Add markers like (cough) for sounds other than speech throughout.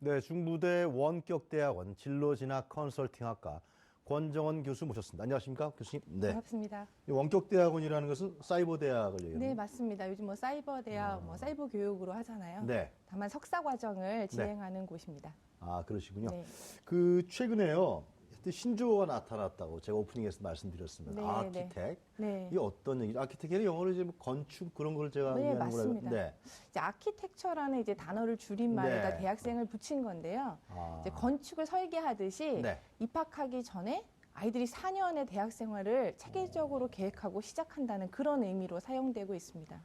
네, 중부대 원격대학원 진로진학 컨설팅학과 권정원 교수 모셨습니다. 안녕하십니까, 교수님? 네. 반갑습니다. 이 원격대학원이라는 것은 사이버 대학을 얘기하는 네, 맞습니다. 요즘 뭐 사이버 대학, 뭐 사이버 교육으로 하잖아요. 네. 다만 석사 과정을 진행하는 곳입니다. 아, 그러시군요. 네. 그 최근에요. 신조어가 나타났다고 제가 오프닝에서 말씀드렸습니다. 네, 아키텍. 네. 이게 어떤 얘기? 아키텍이 영어로 이제 뭐 건축 그런 걸 제가 네, 맞습니다. 네. 이제 아키텍처라는 이제 단어를 줄임말에다 네. 대학생을 붙인 건데요. 아. 이제 건축을 설계하듯이 네. 입학하기 전에 아이들이 4년의 대학 생활을 체계적으로 계획하고 시작한다는 그런 의미로 사용되고 있습니다.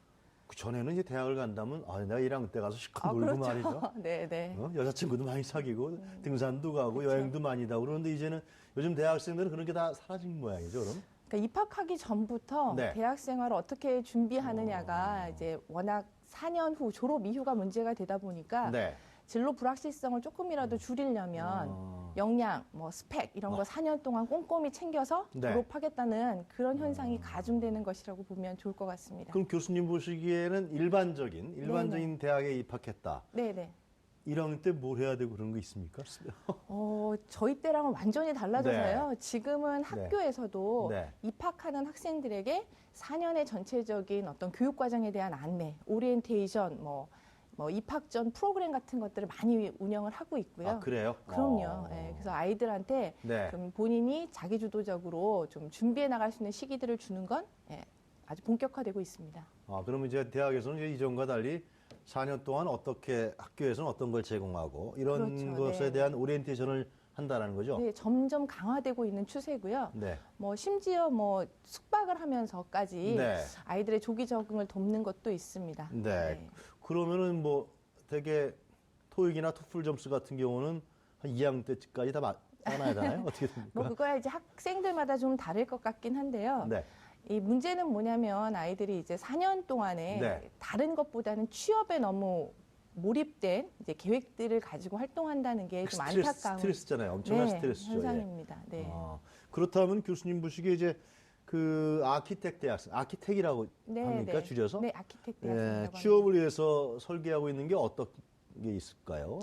그 전에는 이제 대학을 간다면 아, 내가 1학년 때 가서 실컷 아, 놀고 그렇죠. 말이죠. (laughs) 네, 네. 어? 여자친구도 많이 사귀고 음. 등산도 가고 그렇죠. 여행도 많이 다고 그러는데 이제는 요즘 대학생들은 그런 게 다 사라진 모양이죠, 그럼? 그러니까 입학하기 전부터 네. 대학 생활을 어떻게 준비하느냐가 이제 워낙 4년 후 졸업 이후가 문제가 되다 보니까 네. 진로 불확실성을 조금이라도 줄이려면 어. 역량, 뭐 스펙 이런 거 4년 동안 꼼꼼히 챙겨서 네. 졸업하겠다는 그런 현상이 가중되는 것이라고 보면 좋을 것 같습니다. 그럼 교수님 보시기에는 일반적인 일반적인 대학에 입학했다. 네, 네. 1학년 때 뭘 해야 되고 그런 거 있습니까? (laughs) 어, 저희 때랑은 완전히 달라져서요. 지금은 학교에서도 네. 입학하는 학생들에게 4년의 전체적인 어떤 교육 과정에 대한 안내, 오리엔테이션, 뭐, 뭐 입학 전 프로그램 같은 것들을 많이 운영을 하고 있고요. 아, 그래요? 그럼요. 어. 예, 그래서 아이들한테 네. 좀 본인이 자기 주도적으로 좀 준비해 나갈 수 있는 시기들을 주는 건 예, 아주 본격화되고 있습니다. 아, 그러면 이제 대학에서는 이제 이전과 달리 4년 동안 어떻게 학교에서는 어떤 걸 제공하고 이런 그렇죠. 것에 네. 대한 오리엔테이션을 한다라는 거죠? 네, 점점 강화되고 있는 추세고요. 네. 뭐 심지어 뭐 숙박을 하면서까지 네. 아이들의 조기 적응을 돕는 것도 있습니다. 네. 그러면은 뭐 되게 토익이나 토플 점수 같은 경우는 한 2학년 때까지 다 맞- 따놔야 되나요? (laughs) 어떻게 됩니까? 뭐 그거야 이제 학생들마다 좀 다를 것 같긴 한데요. 네. 이 문제는 뭐냐면 아이들이 이제 4년 동안에 네. 다른 것보다는 취업에 너무 몰입된 이제 계획들을 가지고 활동한다는 게 좀 스트레스, 안타까운 스트레스잖아요. 엄청난 네, 스트레스죠. 예. 현상입니다. 네. 아, 그렇다면 교수님 보시기에 이제 그 아키텍 대학생, 아키텍이라고 네, 합니까? 네. 줄여서? 네, 아키텍트 예, 학생이라고 취업을 위해서 설계하고 있는 게 어떤 게 있을까요?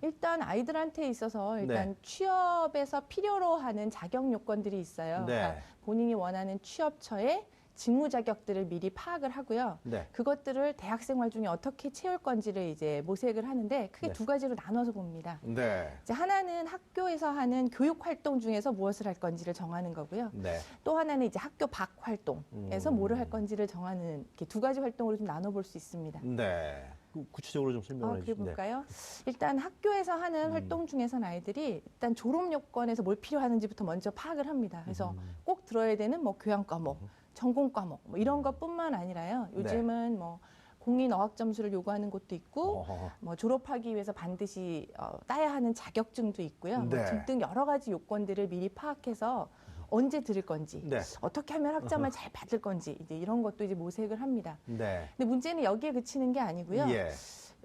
일단 아이들한테 있어서 일단 네. 취업에서 필요로 하는 자격 요건들이 있어요. 네. 그러니까 본인이 원하는 취업처의 직무 자격들을 미리 파악을 하고요. 네. 그것들을 대학 생활 중에 어떻게 채울 건지를 이제 모색을 하는데 크게 네. 두 가지로 나눠서 봅니다. 네. 이제 하나는 학교에서 하는 교육 활동 중에서 무엇을 할 건지를 정하는 거고요. 네. 또 하나는 이제 학교 밖 활동에서 음. 뭐를 할 건지를 정하는 이렇게 두 가지 활동으로 좀 나눠볼 수 있습니다. 네. 그 구체적으로 좀 아, 설명해 그래 주시죠. 네. 볼까요? 일단 학교에서 하는 음. 활동 중에서는 아이들이 일단 졸업 요건에서 뭘 필요하는지부터 먼저 파악을 합니다. 그래서 음. 꼭 들어야 되는 뭐 교양 과목, 전공 과목 뭐 이런 것뿐만 아니라요. 네. 요즘은 뭐 공인 어학 점수를 요구하는 곳도 있고 어허. 뭐 졸업하기 위해서 반드시 어, 따야 하는 자격증도 있고요. 뭐 네. 등등 여러 가지 요건들을 미리 파악해서 언제 들을 건지, 네. 어떻게 하면 학점을 잘 받을 건지 이제 이런 것도 이제 모색을 합니다. 네. 근데 문제는 여기에 그치는 게 아니고요. 예.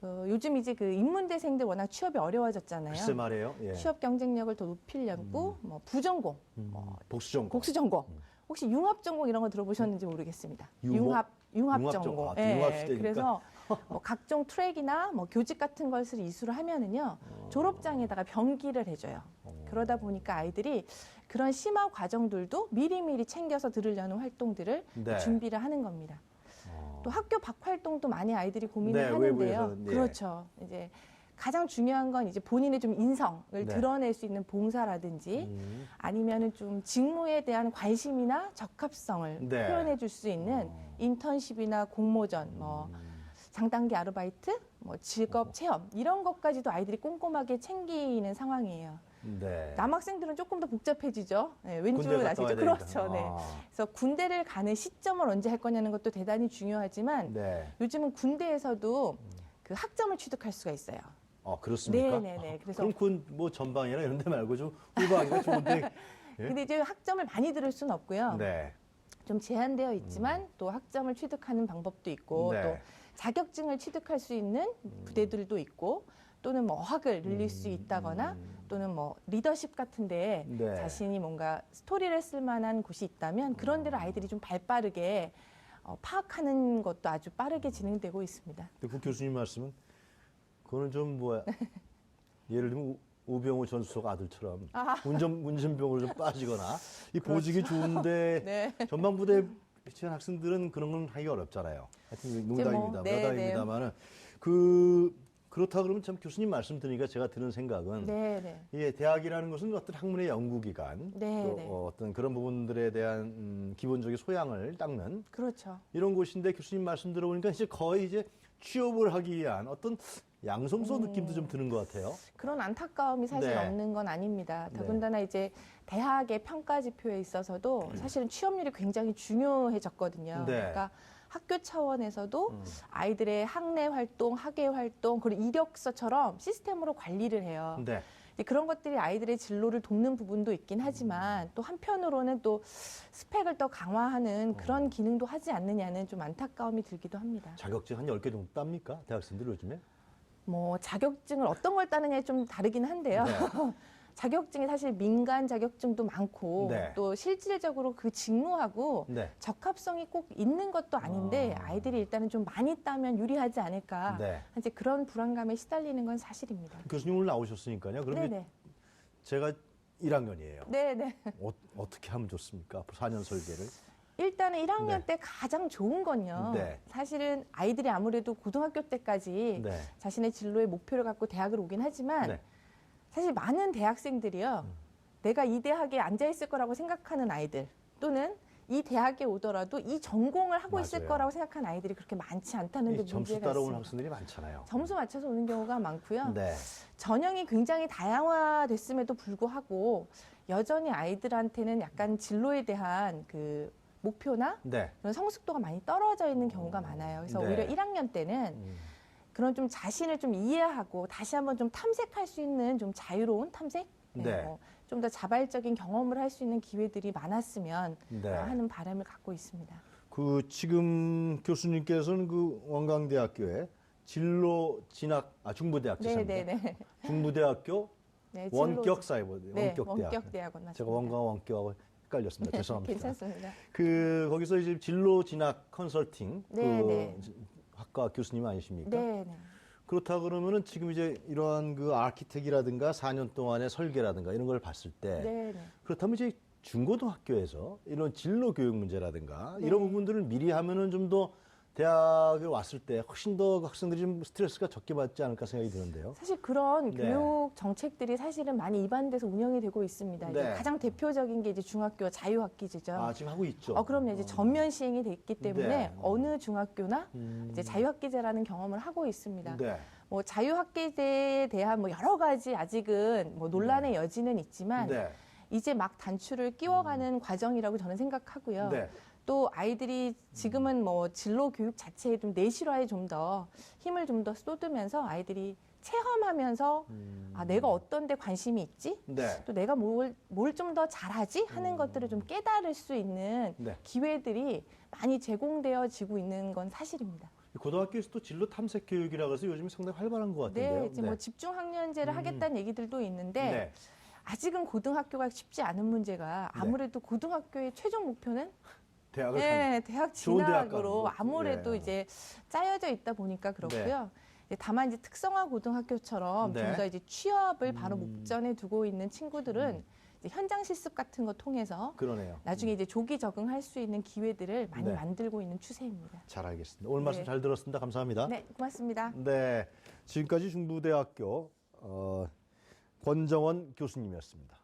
어, 요즘 이제 그 인문대생들 워낙 취업이 어려워졌잖아요. 글쎄 말이에요. 예. 취업 경쟁력을 더 높이려고 뭐 부전공, 음, 뭐 복수전공. 복수 전공, 혹시 융합 전공 이런 거 들어보셨는지 모르겠습니다. 융합 융합 융합 전공. 아, 시대니까. 그래서 뭐 각종 트랙이나 뭐 교직 같은 것을 이수를 하면은요 어. 졸업장에다가 병기를 해줘요. 그러다 보니까 아이들이 그런 심화 과정들도 미리미리 챙겨서 들으려는 활동들을 네. 준비를 하는 겁니다. 어. 또 학교 밖 활동도 많이 아이들이 고민을 네, 하는데요. 예. 그렇죠. 이제 가장 중요한 건 이제 본인의 좀 인성을 네. 드러낼 수 있는 봉사라든지 음. 아니면은 좀 직무에 대한 관심이나 적합성을 네. 표현해 줄 수 있는 어. 인턴십이나 공모전, 뭐 장단기 아르바이트, 뭐 직업 체험 이런 것까지도 아이들이 꼼꼼하게 챙기는 상황이에요. 네. 남학생들은 조금 더 복잡해지죠. 네. 와야 되니까. 그렇죠. 네. 아. 그래서 군대를 가는 시점을 언제 할 거냐는 것도 대단히 중요하지만 네. 요즘은 군대에서도 그 학점을 취득할 수가 있어요. 어, 그렇습니까? 네네네. 그래서- 그럼 군뭐 전방이나 이런 데 말고 좀 후방이가 좋은데. 예? 근데 이제 학점을 많이 들을 수는 없고요. 네. 좀 제한되어 있지만 또 학점을 취득하는 방법도 있고 네. 또 자격증을 취득할 수 있는 부대들도 있고 또는 뭐 어학을 늘릴 수 있다거나 또는 뭐 리더십 같은데 음. 네. 자신이 뭔가 스토리를 쓸 만한 곳이 있다면 그런 데를 아이들이 좀 발빠르게 어, 파악하는 것도 아주 빠르게 진행되고 있습니다. 근데 그 교수님 말씀은 그거는 좀 뭐야 (laughs) 예를 들면 우- 우병우 전 수석 아들처럼 아. 운전 운전병으로 좀 빠지거나 이 보직이 좋은데 (laughs) 네. 전방부대 지원 학생들은 그런 건 하기 어렵잖아요. 하여튼 농담입니다. 네, 농담입니다만은 그 그렇다 그러면 참 교수님 말씀 들으니까 제가 드는 생각은 네, 네. 예, 대학이라는 것은 어떤 학문의 연구기관, 네, 또 네. 어, 어떤 그런 부분들에 대한 음, 기본적인 소양을 닦는 그렇죠. 이런 곳인데 교수님 말씀 들어보니까 이제 거의 이제 취업을 하기 위한 어떤 양성소 느낌도 좀 드는 것 같아요. 그런 안타까움이 사실 네. 없는 건 아닙니다. 네. 더군다나 이제 대학의 평가 지표에 있어서도 사실은 취업률이 굉장히 중요해졌거든요. 네. 그러니까 학교 차원에서도 음. 아이들의 학내 활동, 학예 활동, 그리고 이력서처럼 시스템으로 관리를 해요. 네. 그런 것들이 아이들의 진로를 돕는 부분도 있긴 하지만 또 한편으로는 또 스펙을 더 강화하는 그런 기능도 하지 않느냐는 좀 안타까움이 들기도 합니다. 자격증 한 10개 정도 땁니까? 대학생들 요즘에? 뭐 자격증을 어떤 걸 따느냐에 좀 다르긴 한데요. 네. (laughs) 자격증이 사실 민간 자격증도 많고 네. 또 실질적으로 그 직무하고 네. 적합성이 꼭 있는 것도 아닌데 아. 아이들이 일단은 좀 많이 따면 유리하지 않을까 네. 이제 그런 불안감에 시달리는 건 사실입니다. 교수님 오늘 나오셨으니까요. 이제 네네 제가 1학년이에요. 네네 어, 어떻게 하면 좋습니까? 앞으로 4년 설계를. 일단은 1학년 네. 때 가장 좋은 건요. 네. 사실은 아이들이 아무래도 고등학교 때까지 네. 자신의 진로의 목표를 갖고 대학을 오긴 하지만 네. 사실 많은 대학생들이요. 음. 내가 이 대학에 앉아 있을 거라고 생각하는 아이들 또는 이 대학에 오더라도 이 전공을 하고 있을 맞아요. 거라고 생각하는 아이들이 그렇게 많지 않다는 데이 점수 따라 오는 있습니다. 학생들이 많잖아요. 점수 맞춰서 오는 경우가 많고요. 네. 전형이 굉장히 다양화됐음에도 불구하고 여전히 아이들한테는 약간 진로에 대한 그 목표나 네. 그런 성숙도가 많이 떨어져 있는 경우가 많아요. 그래서 네. 오히려 1학년 때는 음. 그런 좀 자신을 좀 이해하고 다시 한번 좀 탐색할 수 있는 좀 자유로운 탐색, 네. 좀더 자발적인 경험을 할 수 있는 기회들이 많았으면 네. 어, 하는 바람을 갖고 있습니다. 그 지금 교수님께서는 그 원광대학교에 진로 진학 아 중부대학 네, 죄송합니다. 네, 네. 중부대학교 네, 원격 사이버 네, 원격 대학. 원격 대학원 맞습니다. 제가 원광 원격하고 헷갈렸습니다. 죄송합니다. 괜찮습니다. 그 거기서 이제 진로 진학 컨설팅 네, 그 네. 학과 교수님 아니십니까? 네, 네. 그렇다 그러면은 지금 이제 이러한 그 아키텍이라든가 4년 동안의 설계라든가 이런 걸 봤을 때 네, 네. 그렇다면 이제 중고등학교에서 이런 진로 교육 문제라든가 네. 이런 부분들을 미리 하면은 좀더 대학에 왔을 때 훨씬 더 학생들이 좀 스트레스가 적게 받지 않을까 생각이 드는데요. 사실 그런 네. 교육 정책들이 사실은 많이 입안돼서 운영이 되고 있습니다. 이제 네. 가장 대표적인 게 이제 중학교 자유학기제죠. 아 지금 하고 있죠. 어, 그럼요. 이제 전면 시행이 돼 있기 때문에 네. 어느 중학교나 음. 이제 자유학기제라는 경험을 하고 있습니다. 네. 뭐 자유학기제에 대한 뭐 여러 가지 아직은 뭐 논란의 여지는 있지만 네. 이제 막 단추를 끼워가는 과정이라고 저는 생각하고요. 네. 또 아이들이 지금은 뭐 진로 교육 자체에 좀 내실화에 좀 더 힘을 좀 더 쏟으면서 아이들이 체험하면서 음. 아 내가 어떤 데 관심이 있지? 네. 또 내가 뭘 뭘 좀 더 잘하지 하는 음. 것들을 좀 깨달을 수 있는 네. 기회들이 많이 제공되어지고 있는 건 사실입니다. 고등학교에서 또 진로 탐색 교육이라고 해서 요즘 상당히 활발한 것 같은데요. 네, 이제 뭐 집중 학년제를 음. 하겠다는 얘기들도 있는데 네. 아직은 고등학교가 쉽지 않은 문제가 네. 아무래도 고등학교의 최종 목표는 대학을 가- 네, 대학 좋은 대학 진학으로 거. 아무래도 예. 이제 짜여져 있다 보니까 그렇고요. 이제 다만 이제 특성화 고등학교처럼 네. 좀더 이제 취업을 바로 음. 목전에 두고 있는 친구들은 이제 현장 실습 같은 거 통해서 그러네요. 나중에 이제 조기 적응할 수 있는 기회들을 많이 네. 만들고 있는 추세입니다. 잘 알겠습니다. 오늘 말씀 네. 잘 들었습니다. 감사합니다. 네, 고맙습니다. 네, 지금까지 중부대학교 어, 권정원 교수님이었습니다.